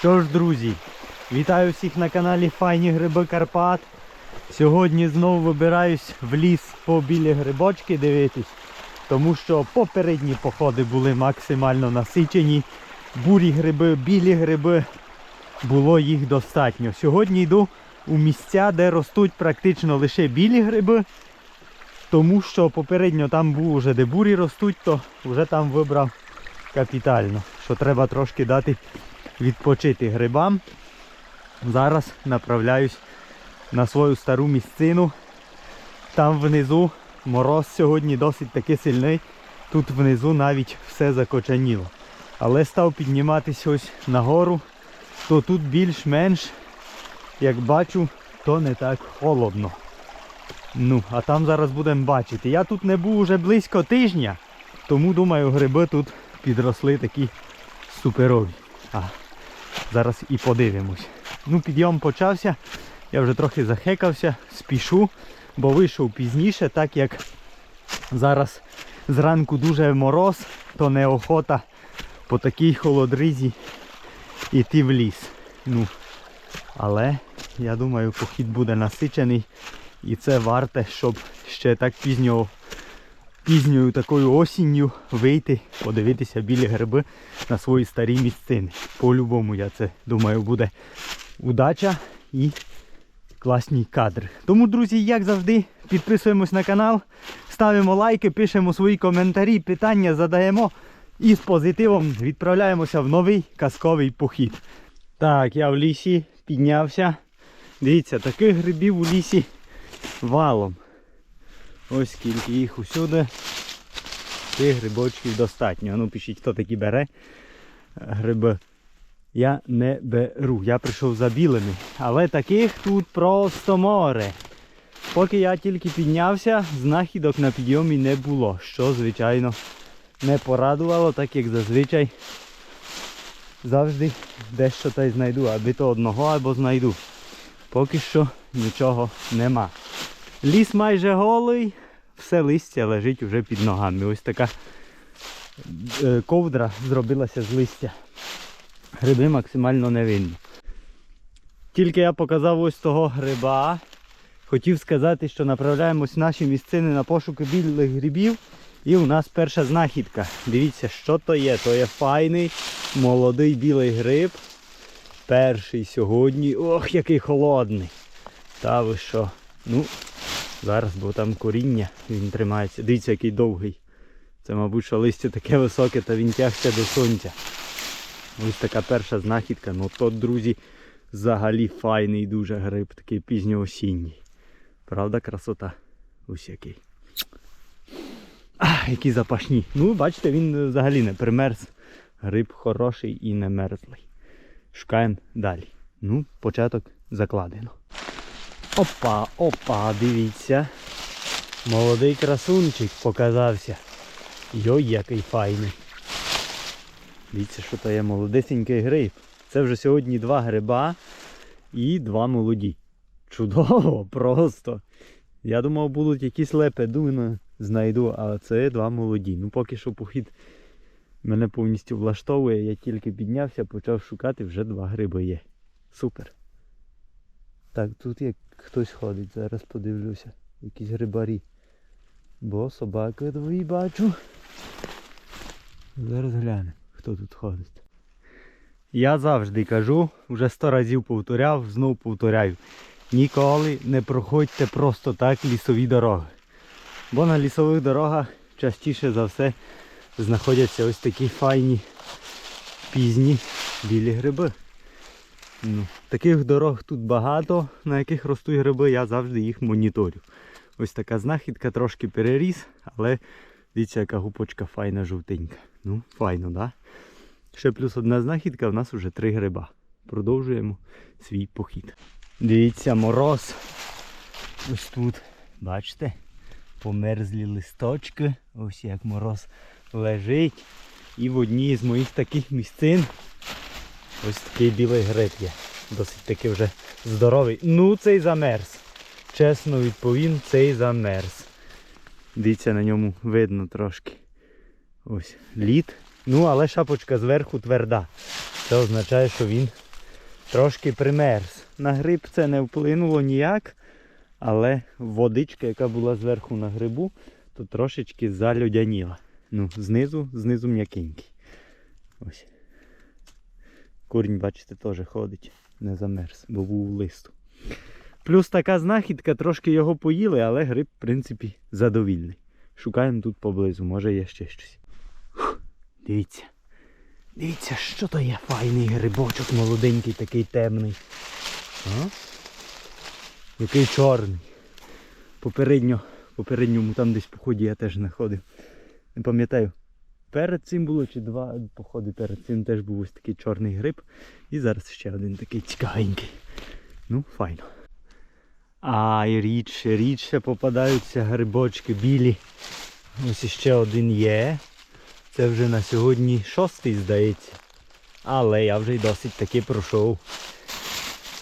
Що ж, друзі, вітаю всіх на каналі Файні Гриби Карпат. Сьогодні знову вибираюсь в ліс по білі грибочки дивитись, тому що попередні походи були максимально насичені. Бурі гриби, білі гриби, було їх достатньо. Сьогодні йду у місця, де ростуть практично лише білі гриби, тому що попередньо там був уже де бурі ростуть, то вже там вибрав капітально, що треба трошки дати відпочити грибам. Зараз направляюсь на свою стару місцину. Там внизу мороз сьогодні досить таки сильний. Тут внизу навіть все закочаніло. Але став підніматися ось нагору, то тут більш-менш, як бачу, то не так холодно. Ну, а там зараз будемо бачити. Я тут не був уже близько тижня, тому думаю, гриби тут підросли такі суперові. А, зараз і подивимось. Ну, підйом почався. Я вже трохи захекався, спішу, бо вийшов пізніше, так як зараз зранку дуже мороз, то неохота по такій холодризі йти в ліс. Ну, але я думаю, похід буде насичений і це варте, щоб ще так пізньо, пізньою такою осінню вийти, подивитися білі гриби на свої старі місцини. По-любому, я це думаю, буде удача і класні кадри. Тому, друзі, як завжди, підписуємось на канал, ставимо лайки, пишемо свої коментарі, питання задаємо і з позитивом відправляємося в новий казковий похід. Так, я в лісі піднявся. Дивіться, таких грибів у лісі валом. Ось скільки їх усюди. Тих грибочків достатньо. Ну пишіть, хто такі бере гриби. Я не беру. Я прийшов за білими. Але таких тут просто море. Поки я тільки піднявся, знахідок на підйомі не було, що, звичайно, не порадувало, так як зазвичай завжди дещо та й знайду, аби то одного або знайду. Поки що нічого нема. Ліс майже голий, все листя лежить уже під ногами. Ось така е, ковдра зробилася з листя. Гриби максимально не видно. Тільки я показав ось того гриба. Хотів сказати, що направляємось в наші місцини на пошуки білих грибів. І у нас перша знахідка. Дивіться, що то є. То є файний молодий білий гриб. Перший сьогодні. Ох, який холодний. Та ви що? Ну, зараз, бо там коріння, він тримається. Дивіться, який довгий. Це, мабуть, що листя таке високе, та він тягся до сонця. Ось така перша знахідка. Ну то, друзі, взагалі файний дуже гриб, такий пізньоосінній. Правда, красота? Ось який. А, які запашні. Ну, бачите, він взагалі не примерз. Гриб хороший і не мерзлий. Шукаємо далі. Ну, початок закладено. Опа, опа, дивіться. Молодий красунчик показався. Йой, який файний. Дивіться, що то є молодесенький гриб. Це вже сьогодні два гриба і два молоді. Чудово, просто. Я думав, будуть якісь лепедуни знайду, а це два молоді. Ну поки що похід мене повністю влаштовує. Я тільки піднявся, почав шукати, вже два гриби є. Супер. Так, тут як хтось ходить, зараз подивлюся. Якісь грибарі. Бо собаки двої бачу. Зараз глянемо, хто тут ходить. Я завжди кажу, вже сто разів повторяв, знов повторяю. Ніколи не проходьте просто так лісові дороги. Бо на лісових дорогах частіше за все знаходяться ось такі файні пізні білі гриби. Ну, Таких дорог тут багато, на яких ростуть гриби, я завжди їх моніторю. Ось така знахідка трошки переріс, але дивіться, яка гупочка файна жовтенька. Ну, файно? Да? Ще плюс одна знахідка, в нас вже три гриба. Продовжуємо свій похід. Дивіться, мороз. Ось тут, бачите, померзлі листочки. Ось як мороз лежить. І в одній з моїх таких місцин ось такий білий гриб є. Досить таки вже здоровий. Ну цей замерз. Чесно відповім, цей замерз. Дивіться, на ньому видно трошки. Ось лід. Ну, але шапочка зверху тверда. Це означає, що він трошки примерз. На гриб це не вплинуло ніяк, але водичка, яка була зверху на грибу, то трошечки залюдяніла. Ну, знизу, знизу м'якенький. Ось. Курінь, бачите, теж ходить, не замерз, бо був листу. Плюс така знахідка, трошки його поїли, але гриб, в принципі, задовільний. Шукаємо тут поблизу, може є ще щось. Фух, дивіться. Дивіться, що то є файний грибочок молоденький, такий темний. А? Який чорний. Попередньо, попередньому там десь поході я теж знаходив. Не пам'ятаю. Перед цим було чи два походи перед цим теж був ось такий чорний гриб. І зараз ще один такий цікавенький. Ну, файно. А, і рідше, рідше попадаються грибочки білі. Ось іще один є. Це вже на сьогодні шостий, здається. Але я вже й досить таки пройшов.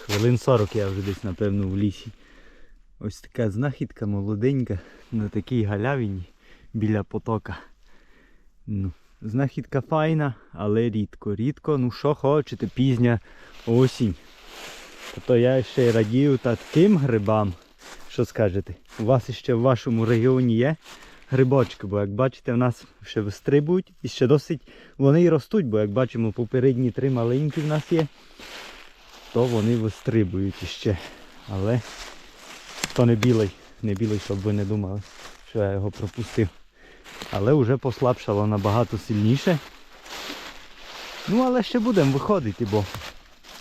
Хвилин 40 я вже десь, напевно, в лісі. Ось така знахідка молоденька на такій галявині біля потока. Ну, знахідка файна, але рідко. Рідко, ну що хочете, пізня осінь. Тобто я ще й радію таким грибам. Що скажете? У вас ще в вашому регіоні є грибочки, бо як бачите, в нас ще вистрибують і ще досить вони і ростуть, бо як бачимо, попередні три маленькі в нас є, то вони вистрибують іще. Але то не білий, не білий, щоб ви не думали, що я його пропустив. Але вже послабшало набагато сильніше. Ну, але ще будемо виходити, бо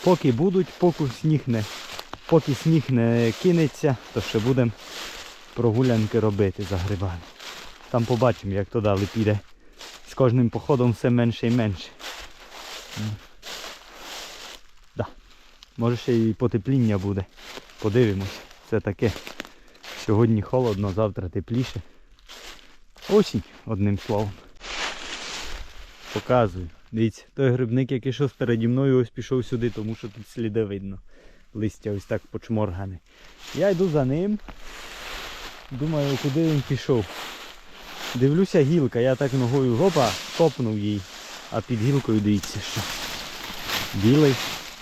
поки будуть, поки сніг не, поки сніг не кинеться, то ще будемо прогулянки робити за грибами. Там побачимо, як то далі піде. З кожним походом все менше і менше. Да. Може ще і потепління буде. Подивимось. Це таке. Сьогодні холодно, завтра тепліше. Осінь, одним словом. Показую. Дивіться, той грибник, який йшов переді мною, ось пішов сюди, тому що тут сліди видно. Листя ось так почморгане. Я йду за ним. Думаю, куди він пішов. Дивлюся гілка, я так ногою гопа, копнув їй. А під гілкою дивіться що. Білий.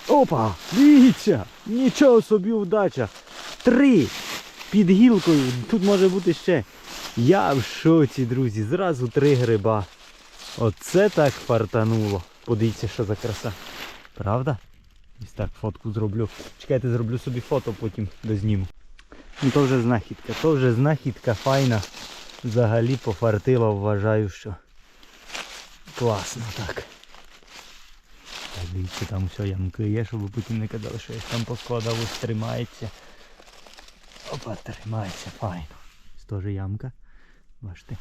Опа! Дивіться! Нічого собі вдача! Три! Під гілкою. Тут може бути ще. Я в шоці, друзі. Зразу три гриба. Оце так фартануло. Подивіться, що за краса. Правда? Ось так фотку зроблю. Чекайте, зроблю собі фото, потім дозніму. Ну то вже знахідка, то вже знахідка файна. Взагалі пофартило, вважаю, що класно так. Так, дивіться, там все ямки є, щоб ви потім не казали, що я там поскладав, ось тримається. Опа, тримається, файно. Теж ямка. Бачите.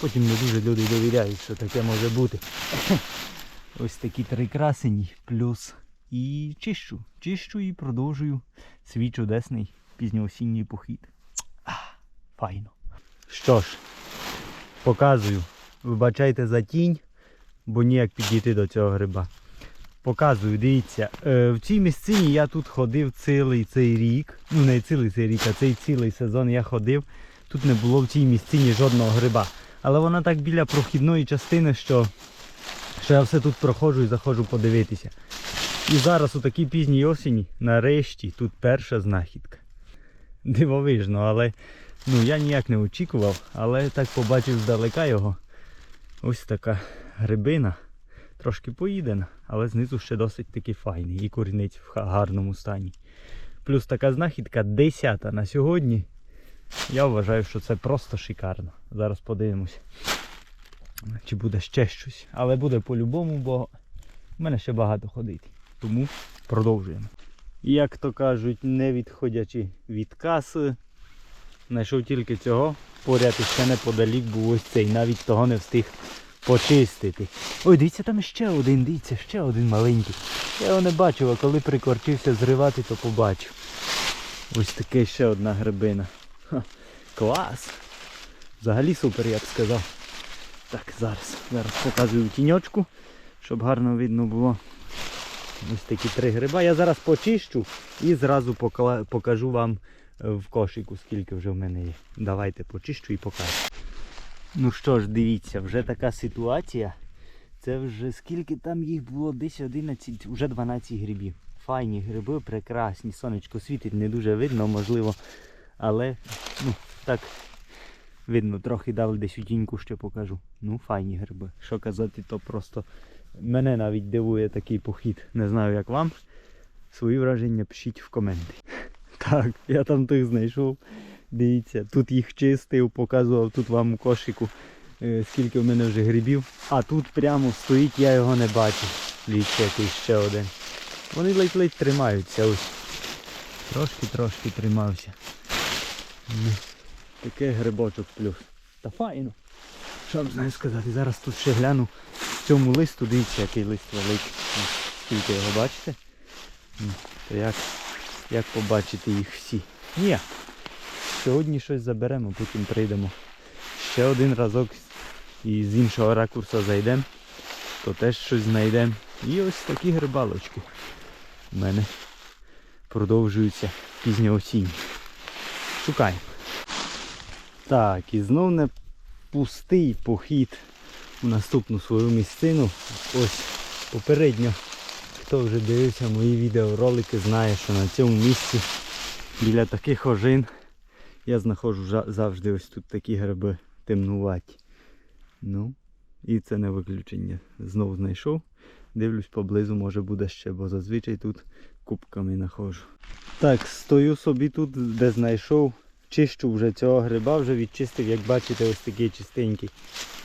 Потім не дуже люди довіряють, що таке може бути. Ось такі три красені, плюс і чищу. Чищу і продовжую свій чудесний пізньоосінній похід. А, файно. Що ж, показую. Вибачайте за тінь, бо ніяк підійти до цього гриба. Показую, дивіться, е, в цій місцині я тут ходив цілий цей рік. Ну не цілий цей рік, а цей цілий сезон я ходив. Тут не було в цій місцині жодного гриба. Але вона так біля прохідної частини, що, що я все тут проходжу і заходжу подивитися. І зараз у такій пізній осені, нарешті, тут перша знахідка. Дивовижно, але ну, я ніяк не очікував, але так побачив здалека його. Ось така грибина. Трошки поїдена, але знизу ще досить таки файний і корінець в гарному стані. Плюс така знахідка 10 на сьогодні. Я вважаю, що це просто шикарно. Зараз подивимось, чи буде ще щось. Але буде по-любому, бо в мене ще багато ходити. Тому продовжуємо. Як то кажуть, не відходячи від каси, знайшов тільки цього. Поряд ще неподалік був ось цей, навіть того не встиг почистити. Ой, дивіться, там ще один, дивіться, ще один маленький. Я його не бачив, а коли прикорчився зривати, то побачив. Ось таке ще одна грибина. Клас! Взагалі супер, я б сказав. Так, зараз, зараз показую тіньочку, щоб гарно видно було. Ось такі три гриба. Я зараз почищу і зразу покажу вам е, в кошику, скільки вже в мене є. Давайте почищу і покажу. Ну що ж, дивіться, вже така ситуація. Це вже скільки там їх було? Десь 11, вже 12 грибів. Файні гриби, прекрасні. Сонечко світить, не дуже видно, можливо. Але ну, так видно, трохи дали десь у тіньку ще покажу. Ну, файні гриби. Що казати, то просто мене навіть дивує такий похід. Не знаю як вам. Свої враження пишіть в коменти. Так, я там тих знайшов. Дивіться, тут їх чистив, показував тут вам у кошику, е, скільки в мене вже грибів. А тут прямо стоїть, я його не бачу. Дивіться, який ще один. Вони ледь-ледь тримаються ось. Трошки-трошки тримався. Таке грибочок плюс. Та файно. Що вам знаю сказати? Зараз тут ще гляну в цьому листу, дивіться, який лист великий. Скільки його бачите? То як, як побачити їх всі? Ні. Сьогодні щось заберемо, потім прийдемо. Ще один разок і з іншого ракурсу зайдемо, то теж щось знайдемо. І ось такі грибалочки у мене продовжуються пізньо осінь. Шукаємо. Так, і знов не пустий похід у наступну свою місцину. Ось попередньо, хто вже дивився мої відеоролики, знає, що на цьому місці біля таких ожин я знаходжу завжди ось тут такі гриби темнуваті. Ну, і це не виключення. Знову знайшов. Дивлюсь поблизу, може буде ще, бо зазвичай тут кубками знаходжу. Так, стою собі тут, де знайшов. Чищу вже цього гриба, вже відчистив, як бачите, ось такий чистенький.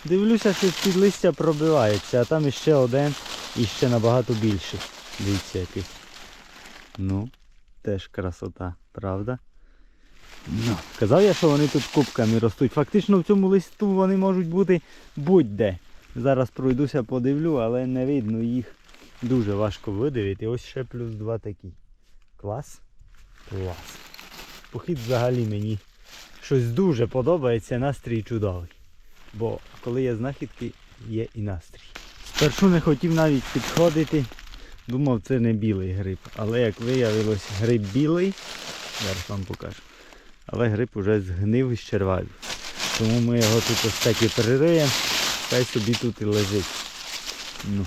Дивлюся, що з-під листя пробивається, а там іще один і ще набагато більший. Дивіться який. Ну, теж красота, правда? Ну, казав я, що вони тут кубками ростуть. Фактично в цьому листу вони можуть бути будь-де. Зараз пройдуся, подивлю, але не видно їх. Дуже важко видивити. Ось ще плюс два такі. Клас. Клас. Похід взагалі мені щось дуже подобається, настрій чудовий. Бо коли є знахідки, є і настрій. Спершу не хотів навіть підходити. Думав, це не білий гриб. Але як виявилось, гриб білий. Зараз вам покажу. Але гриб уже згнив і щервавів. Тому ми його тут ось так і перериємо, хай собі тут і лежить. Ну.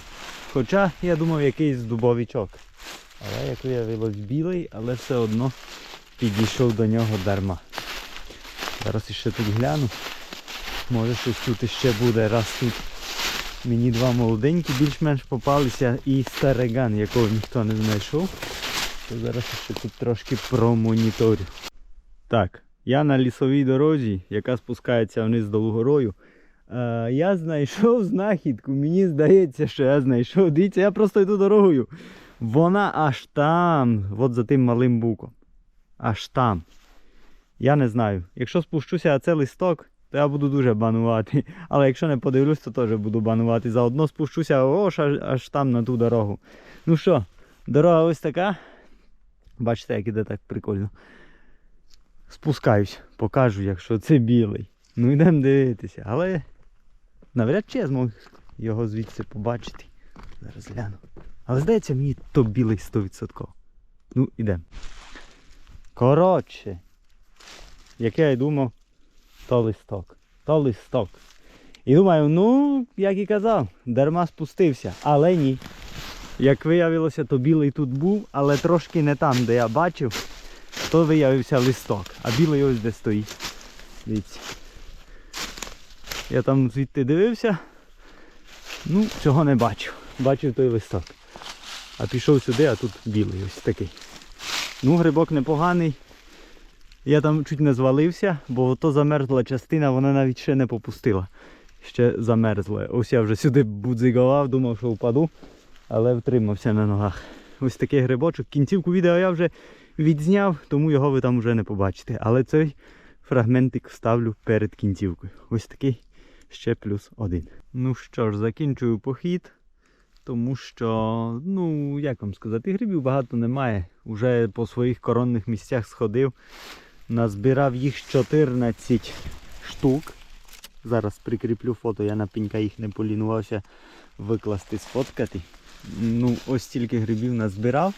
Хоча я думав якийсь дубовичок. Але як виявилось білий, але все одно підійшов до нього дарма. Зараз іще тут гляну. Може щось тут іще буде, раз тут мені два молоденькі більш-менш попалися і стариган, якого ніхто не знайшов. То зараз ще тут трошки промоніторю. Так, я на лісовій дорозі, яка спускається вниз до Лугорою. Е, я знайшов знахідку. Мені здається, що я знайшов. Дивіться, я просто йду дорогою. Вона аж там, от за тим малим буком. Аж там. Я не знаю. Якщо спущуся, а це листок, то я буду дуже банувати. Але якщо не подивлюсь, то теж буду банувати. Заодно спущуся аж, аж, аж там на ту дорогу. Ну що, дорога ось така. Бачите, як іде так прикольно. Спускаюсь, покажу, якщо це білий. Ну йдемо дивитися. Але навряд чи я зможу його звідси побачити. Зараз гляну. Але здається, мені то білий 100%. Ну, ідемо. Коротше, як я й думав, то листок. То листок. І думаю, ну, як і казав, дарма спустився. Але ні. Як виявилося, то білий тут був, але трошки не там, де я бачив, то виявився листок. А білий ось де стоїть. Дивіться. Я там звідти дивився. Ну, цього не бачив. Бачив той листок. А пішов сюди, а тут білий ось такий. Ну, грибок непоганий. Я там чуть не звалився, бо то замерзла частина, вона навіть ще не попустила. Ще замерзла. Ось я вже сюди будзигував, думав, що впаду, але втримався на ногах. Ось такий грибочок. Кінцівку відео я вже відзняв, тому його ви там вже не побачите. Але цей фрагментик вставлю перед кінцівкою. Ось такий ще плюс один. Ну що ж, закінчую похід. Тому що, ну, як вам сказати, грибів багато немає. Уже по своїх коронних місцях сходив. Назбирав їх 14 штук. Зараз прикріплю фото, я на пенька їх не полінувався викласти, сфоткати. Ну, ось стільки грибів назбирав.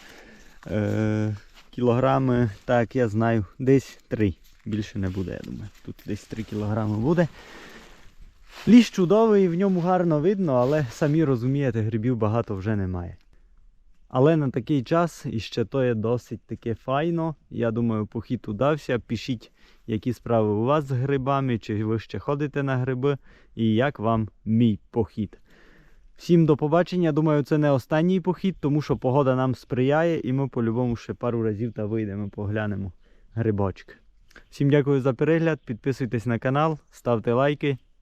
Е, кілограми, так, я знаю, десь 3. Більше не буде, я думаю. Тут десь 3 кілограми буде. Ліс чудовий, в ньому гарно видно, але самі розумієте, грибів багато вже немає. Але на такий час і ще то є досить таке файно. Я думаю, похід удався. Пишіть, які справи у вас з грибами, чи ви ще ходите на гриби, і як вам мій похід. Всім до побачення. Думаю, це не останній похід, тому що погода нам сприяє, і ми по-любому ще пару разів та вийдемо, поглянемо грибочки. Всім дякую за перегляд. Підписуйтесь на канал, ставте лайки.